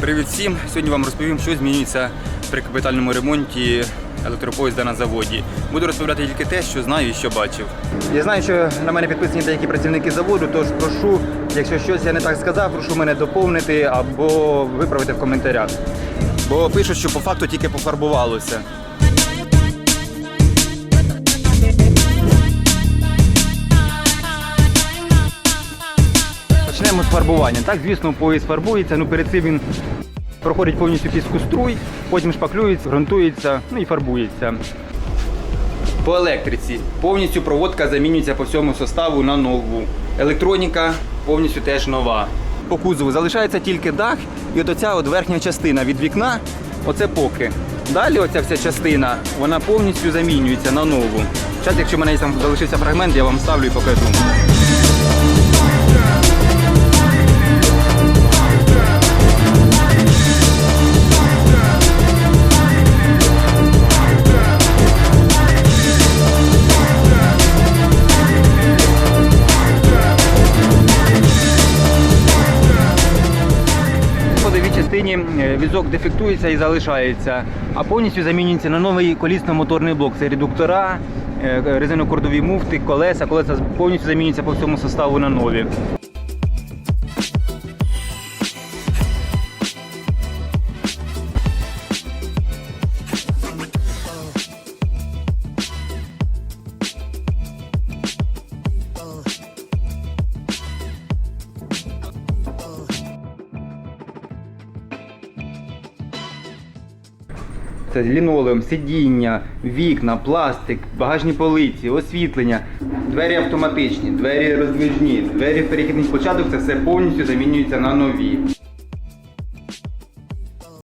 Привіт всім! Сьогодні вам розповім, що змінюється при капітальному ремонті електропоїзда на заводі. Буду розповідати тільки те, що знаю і що бачив. Я знаю, що на мене підписані деякі працівники заводу, тож прошу, якщо щось я не так сказав, прошу мене доповнити або виправити в коментарях. Бо пишуть, що по факту тільки пофарбувалося. Почнемо з фарбування. Так, звісно, поїзд фарбується, ну перед цим він проходить повністю піскоструй, потім шпаклюється, ґрунтується, ну і фарбується. По електриці повністю проводка замінюється по всьому составу на нову. Електроніка повністю теж нова. По кузову залишається тільки дах і оця от верхня частина від вікна, оце поки. Далі оця вся частина, вона повністю замінюється на нову. Зараз, якщо в мене там залишився фрагмент, я вам ставлю і покажу. Частині е, візок дефектується і залишається, а повністю замінюється на новий колісно-моторний блок. Це редуктора, е, резинокордові муфти, колеса. Колеса повністю замінюються по всьому составу на нові. Це лінолеум, сидіння, вікна, пластик, багажні полиці, освітлення, двері автоматичні, двері роздвижні, двері перехідних початок це все повністю замінюється на нові.